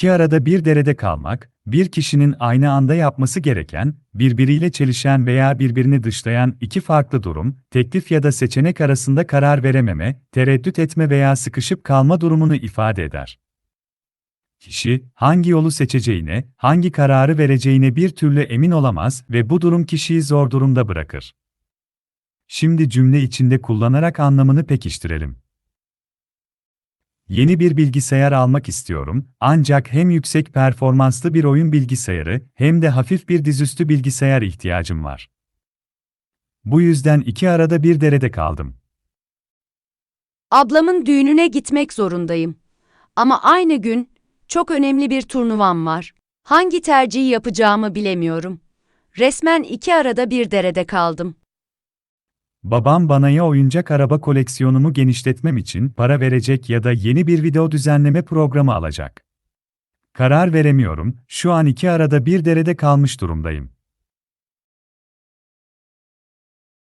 İki arada bir derede kalmak, bir kişinin aynı anda yapması gereken, birbiriyle çelişen veya birbirini dışlayan iki farklı durum, teklif ya da seçenek arasında karar verememe, tereddüt etme veya sıkışıp kalma durumunu ifade eder. Kişi, hangi yolu seçeceğine, hangi kararı vereceğine bir türlü emin olamaz ve bu durum kişiyi zor durumda bırakır. Şimdi cümle içinde kullanarak anlamını pekiştirelim. Yeni bir bilgisayar almak istiyorum, ancak hem yüksek performanslı bir oyun bilgisayarı hem de hafif bir dizüstü bilgisayar ihtiyacım var. Bu yüzden iki arada bir derede kaldım. Ablamın düğününe gitmek zorundayım. Ama aynı gün çok önemli bir turnuvam var. Hangi tercihi yapacağımı bilemiyorum. Resmen iki arada bir derede kaldım. Babam bana ya oyuncak araba koleksiyonumu genişletmem için para verecek ya da yeni bir video düzenleme programı alacak. Karar veremiyorum, şu an iki arada bir derede kalmış durumdayım.